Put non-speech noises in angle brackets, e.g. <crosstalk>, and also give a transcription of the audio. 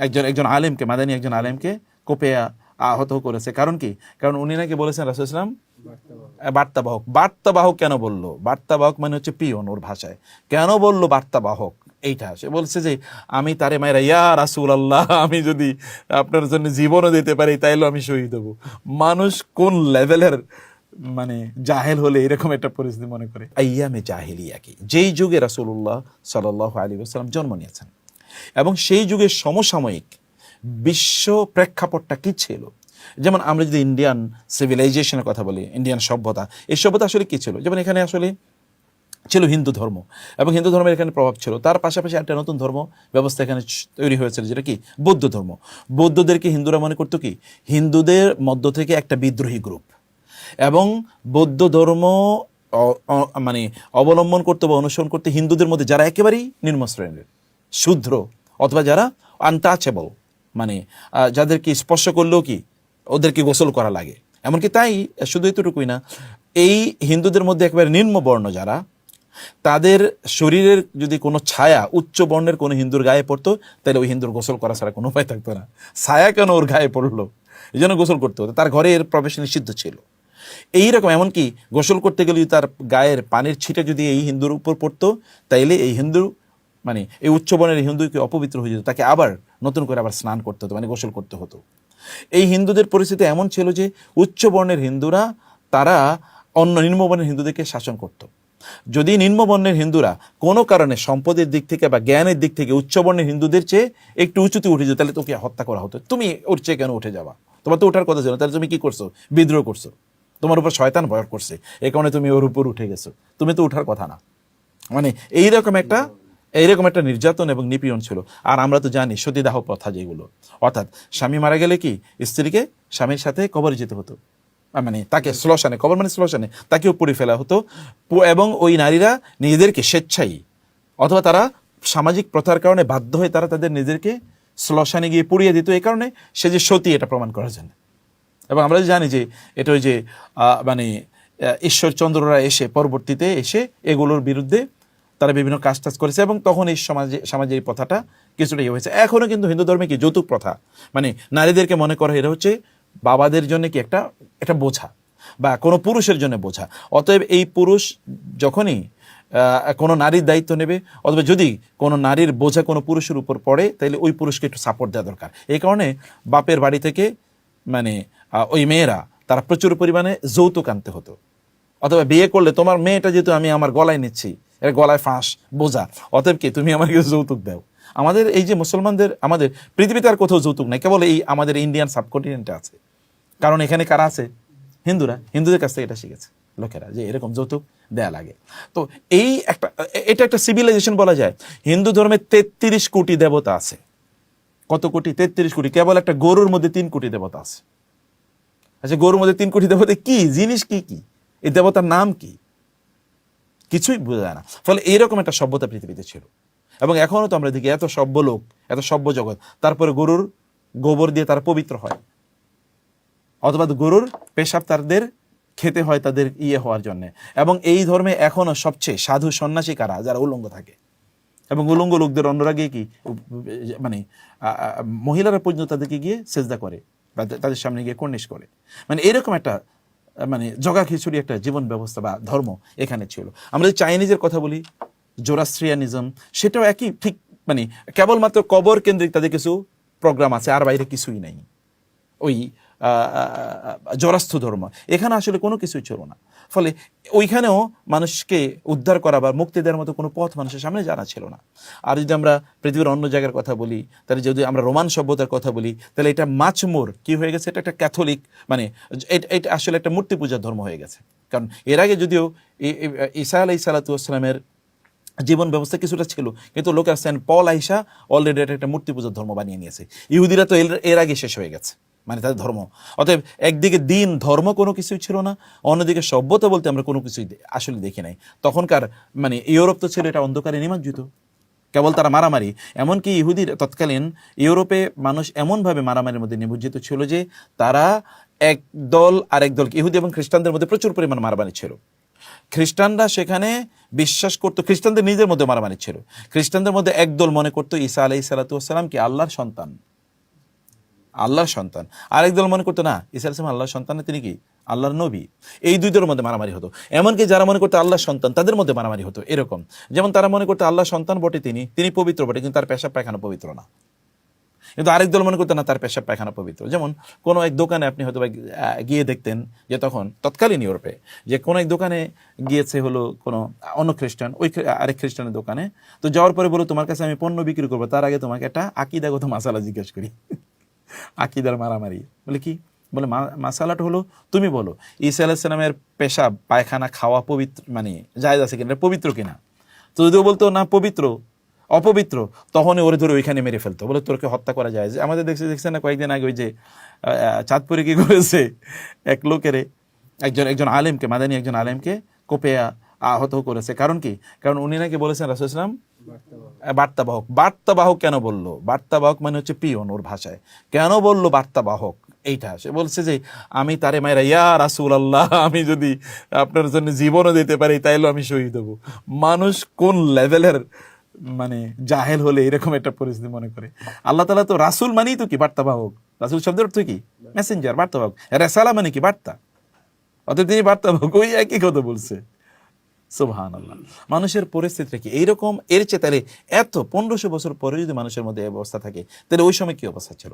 একজন একজন আলেমকে, মাদানী একজন আলেমকে কোপে আহত করেছে। কারণ কি? কারণ উনি নাকি বলেছেন, রাসুল ইসলাম বার্তাবাহক। বার্তাবাহক কেন বলল? বার্তাবাহক মানে হচ্ছে পিয়ন ওর ভাষায়। কেন বলল বার্তাবাহক? এইটা। সে বলছে যে, আমি তারে মায়েরা ইয়া রাসুল আল্লাহ <laughs> আমি যদি আপনার জন্য জীবনও দিতে পারি তাইলেও আমি শহীদ হব। মানুষ কোন লেভেলের মানে জাহেল হলে এরকম একটা পরিস্থিতি মনে করে? আইয়ামে জাহেলিয়াকে যেই যুগে রাসুল্লাহ সাল্লাহ আলী আসসালাম জন্ম নিয়েছেন। এবং সেই যুগের সমসাময়িক বিশ্ব প্রেক্ষাপটটা কি ছিল? যেমন আমরা যদি ইন্ডিয়ান সিভিলাইজেশনের কথা বলি ইন্ডিয়ান সভ্যতা, এই সভ্যতা আসলে কী ছিল? যেমন এখানে আসলে ছিল হিন্দু ধর্ম এবং হিন্দু ধর্মের এখানে প্রভাব ছিল। তার পাশাপাশি একটা নতুন ধর্ম ব্যবস্থা এখানে তৈরি হয়েছিল, যেটা কি? বৌদ্ধ ধর্ম। বৌদ্ধদেরকে হিন্দুরা মনে করতো কি? হিন্দুদের মধ্য থেকে একটা বিদ্রোহী গ্রুপ এবং বৌদ্ধ ধর্ম মানে অবলম্বন করতে বা অনুসরণ করতে হিন্দুদের মধ্যে যারা একেবারেই নিম্ন শ্রেণির শূদ্র, অথবা যারা আনটাচেবল মানে যাদেরকে স্পর্শ করলেও কি ওদেরকে গোসল করা লাগে। এমনকি তাই, শুধু এতটুকুই না, এই হিন্দুদের মধ্যে একেবারে নিম্ন বর্ণ যারা, তাদের শরীরের যদি কোনো ছায়া, উচ্চ বর্ণের কোনো হিন্দুর গায়ে পড়তো, তাহলে ওই হিন্দুর গোসল করা ছাড়া কোনো উপায় থাকতো না। ছায়া কেন ওর গায়ে পড়ল? এই জন্য গোসল করতে হতো। তার ঘরে এর প্রবেশ নিষিদ্ধ ছিল। এইরকম, এমনকি গোসল করতে গেলে তার গায়ের পানির ছিটে যদি এই হিন্দুর উপর পড়তো, তাইলে এই হিন্দু মানে এই উচ্চ বর্ণের হিন্দুকে অপবিত্র হয়ে যেত, তাকে আবার নতুন করে আবার স্নান করতে হতো মানে গোসল করতে হতো। এই হিন্দুদের পরিস্থিতি এমন ছিল যে উচ্চ বর্ণের হিন্দুরা, তারা অন্য নিম্নবর্ণের হিন্দুদেরকে শাসন করত। যদি নিম্নবর্ণের হিন্দুরা কোনো কারণে সম্পদের দিক থেকে বা জ্ঞানের দিক থেকে উচ্চবর্ণের হিন্দুদের চেয়ে একটু উঁচুতে উঠে যেত, তাহলে তোকে হত্যা করা হতো। তুমি ওর চেয়ে কেন উঠে যাবা? তোমার তো ওঠার কথা ছিল তাহলে তুমি কি করছ? বিদ্রোহ করছ। তোমার উপর শয়তান ভয় করছে। এই কারণে তুমি ওর উপর উঠে গেছো। তুমি তো উঠার কথা না। মানে এইরকম একটা এইরকম একটা নির্যাতন এবং নিপীড়ন ছিল। আর আমরা তো জানি সতীদাহ প্রথা যেগুলো। অর্থাৎ স্বামী মারা গেলে কি স্ত্রীকে স্বামীর সাথে কবরে যেতে হতো? মানে তাকে শ্মশানে কবর মানে শ্মশানে তাকেও পুড়ে ফেলা হতো। এবং ওই নারীরা নিজেদেরকে স্বেচ্ছাই অথবা তারা সামাজিক প্রথার কারণে বাধ্য হয়ে তারা তাদের নিজেদেরকে শ্মশানে গিয়ে পুড়িয়ে দিত। এই কারণে সে যে সতী এটা প্রমাণ করার জন্য এবং আমরা জানি যে এটা ওই যে মানে ঈশ্বরচন্দ্ররা এসে পরবর্তীতে এসে এগুলোর বিরুদ্ধে তারা বিভিন্ন কাজ টাজ করেছে এবং তখন এই সমাজে সমাজে এই প্রথাটা কিছুটা ইয়ে হয়েছে। এখনও কিন্তু হিন্দু ধর্মে কি যৌতুক প্রথা? মানে নারীদেরকে মনে করা এটা হচ্ছে বাবাদের জন্য কি একটা একটা বোঝা বা কোনো পুরুষের জন্য বোঝা। অতএব এই পুরুষ যখনই কোনো নারীর দায়িত্ব নেবে, অথবা যদি কোনো নারীর বোঝা কোনো পুরুষের উপর পড়ে, তাহলে ওই পুরুষকে একটু সাপোর্ট দেওয়া দরকার। এই কারণে বাপের বাড়ি থেকে মানে ওই মেয়েরা, তারা প্রচুর পরিমাণে যৌতুক আনতে হতো। অথবা বিয়ে করলে তোমার মেয়েটা যেহেতু আমি আমার গলায় নিচ্ছি এর গলায় ফাঁস, বোঝা। অতএব কি, তুমি আমাকে যৌতুক দাও। আমাদের এই যে মুসলমানদের, আমাদের পৃথিবীতে আর কোথাও যৌতুক নাই, কেবল এই আমাদের ইন্ডিয়ান সাবকন্টিনেন্টে আছে। কারণ এখানে কারা আছে? হিন্দুরা। হিন্দুদের কাছ থেকে এটা শিখেছে লোকেরা, যে এরকম যৌতুক দেয়া লাগে। তো এই একটা, এটা একটা সিভিলাইজেশন বলা যায়। হিন্দু ধর্মে তেত্রিশ কোটি দেবতা আছে। কত কোটি? তেত্রিশ কোটি। কেবল একটা গরুর মধ্যে তিন কোটি দেবতা আছে। আচ্ছা গরুর মধ্যে তিন কোটি দেবতা কি? জিনিস কি কি? এই দেবতার নাম কি? কিছুই বোঝা যায় না। ফলে এইরকম একটা সভ্যতা পৃথিবীতে ছিল। এবং এখনও তো আমরা দেখি এত সভ্য লোক, এত সভ্য জগৎ, তারপরে গরুর গোবর দিয়ে তারা পবিত্র হয়। অথবা গরুর পেশাব তাদের খেতে হয় তাদের ইয়ে হওয়ার জন্য। এবং এই ধর্মে এখনও সবচেয়ে সাধু সন্ন্যাসী কারা? যারা উলঙ্গ থাকে। এবং উলঙ্গ লোকদের অন্যরা গিয়ে কি মানে মহিলারা পর্যন্ত তাদেরকে গিয়ে সেজদা করে তাদের সামনে গিয়ে কর্নিশ করে। মানে এরকম একটা মানে জগা খিচুড়ি একটা জীবন ব্যবস্থা বা ধর্ম এখানে ছিল। আমরা যদি চাইনিজের কথা বলি, জোরাস্ট্রিয়ানিজম, সেটাও একই, ঠিক মানে কেবলমাত্র কবর কেন্দ্রিক তাদের কিছু প্রোগ্রাম আছে, আর বাইরে কিছুই নাই। ওই জরাস্থ ধর্ম। এখানে আসলে কোনো কিছুই ছিল না। ফলে ওইখানেও মানুষকে উদ্ধার করা বা মুক্তি দেওয়ার মতো কোনো পথ মানুষের সামনে জানা ছিল না। আর যদি আমরা পৃথিবীর অন্য জায়গার কথা বলি, তাহলে যদি আমরা রোমান সভ্যতার কথা বলি, তাহলে এটা মাছমোর কি হয়ে গেছে? এটা একটা ক্যাথলিক মানে এটা আসলে একটা মূর্তি পূজার ধর্ম হয়ে গেছে। কারণ এর আগে যদিও ঈসা আলাই সালাতামের জীবন ব্যবস্থা কিছুটা ছিল, কিন্তু লোকের সেন্ট পল আইসা অলরেডি একটা মূর্তি পূজার ধর্ম বানিয়ে নিয়েছে। ইহুদিরা তো এর আগে শেষ হয়ে গেছে। মানে তাদের ধর্ম। অতএব একদিকে দিন, ধর্ম কোনো কিছুই ছিল না, অন্যদিকে সভ্যতা বলতে আমরা কোনো কিছুই আসলে দেখি নাই। তখনকার মানে ইউরোপ তো ছিল এটা অন্ধকারে নিমজ্জিত। কেবল তারা মারামারি। এমনকি ইহুদির তৎকালীন ইউরোপে মানুষ এমনভাবে মারামারির মধ্যে নিমজ্জিত ছিল যে তারা এক দল আরেক দল ইহুদি এবং খ্রিস্টানদের মধ্যে প্রচুর পরিমাণ মারামারি ছিল। খ্রিস্টানরা সেখানে বিশ্বাস করতো, খ্রিস্টানদের নিজের মধ্যে মারামারি ছিল। খ্রিস্টানদের মধ্যে একদল মনে করতো ঈসা আলাই কি আল্লাহর সন্তান। আল্লাহর সন্তান। আরেক দল মনে করতো, না, ঈসা আলাইসালাম আল্লাহর সন্তান তিনি কি? আল্লাহর নবী। এই দুই দলের মধ্যে মারামারি হতো। এমনকি যারা মনে করতো আল্লাহর সন্তান, তাদের মধ্যে মারামারি হতো, এরকম। যেমন তারা মনে করতো আল্লাহর সন্তান বটে তিনি তিনি পবিত্র বটে, কিন্তু তার পেশাব পায়খানা পবিত্র না। কিন্তু আরেক দল মনে করতো, না, তার পেশাব পায়খানা পবিত্র। যেমন কোনো এক দোকানে আপনি হয়তো গিয়ে দেখতেন যে তখন তৎকালীন ইউরোপে যে কোনো এক দোকানে গিয়েছে হলো কোনো অন্য খ্রিস্টান, ওই আরেক খ্রিস্টানের দোকানে। তো যাওয়ার পরে বলো তোমার কাছে আমি পণ্য বিক্রি করব, তার আগে তোমাকে একটা আকিদাগত মাসালা জিজ্ঞেস করি। আকিদার মারামারি। বলে কি? বলে মাসালাটা হলো, তুমি বলো, ঈসা আলাহিসাল্লামের পেশাব, পায়খানা খাওয়া পবিত্র মানে জায়জ আছে কিনা পবিত্র কিনা? তো যদিও বলতো, না, পবিত্র, অপবিত্র, তখনই ওরে ধরে ওইখানে মেরে ফেলতো। বলে, তোরকে হত্যা করা যায়। যে আমাদের দেখছে দেখছেন না, কয়েকদিন আগে ওই যে চাঁদপুরে কি করেছে? এক লোকেরে, একজন একজন আলেমকে, মাদানী একজন আলেমকে কোপে আহত করেছে। কারণ কি? কারণ উনি নাকি বলেছেন রাসুলাম বার্তাবাহক। বার্তাবাহক কেন বলল? বার্তাবাহক মানে হচ্ছে পিয়ন ওর ভাষায়। কেন বলল বার্তাবাহক? এইটা সে বলছে যে, আমি তারে মায়েরা ইয়া রাসুল আল্লাহ আমি যদি আপনার জন্য জীবনও দিতে পারি, তাইলে আমি শহীদ হব। মানুষ কোন লেভেলের মানে জাহেল হলে এরকম একটা পরিস্থিতি মনে করে? আল্লাহ তালা তো রাসুল মানেই তো কি? বার্তাবাহক। রাসুল শব্দের অর্থ কি? মেসেঞ্জার বার্তাবাহক। রেসালা মানে কি? বার্তা। অতএব তিনি বার্তাবাহক ওই একই কথা বলছে। সুবহান আল্লাহ মানুষের পরিস্থিতিটা কি? এইরকম এর চেয়ে তাহলে এত পনেরোশো বছর পরে যদি মানুষের মধ্যে এই অবস্থা থাকে, তাহলে ওই সময় কি অবস্থা ছিল?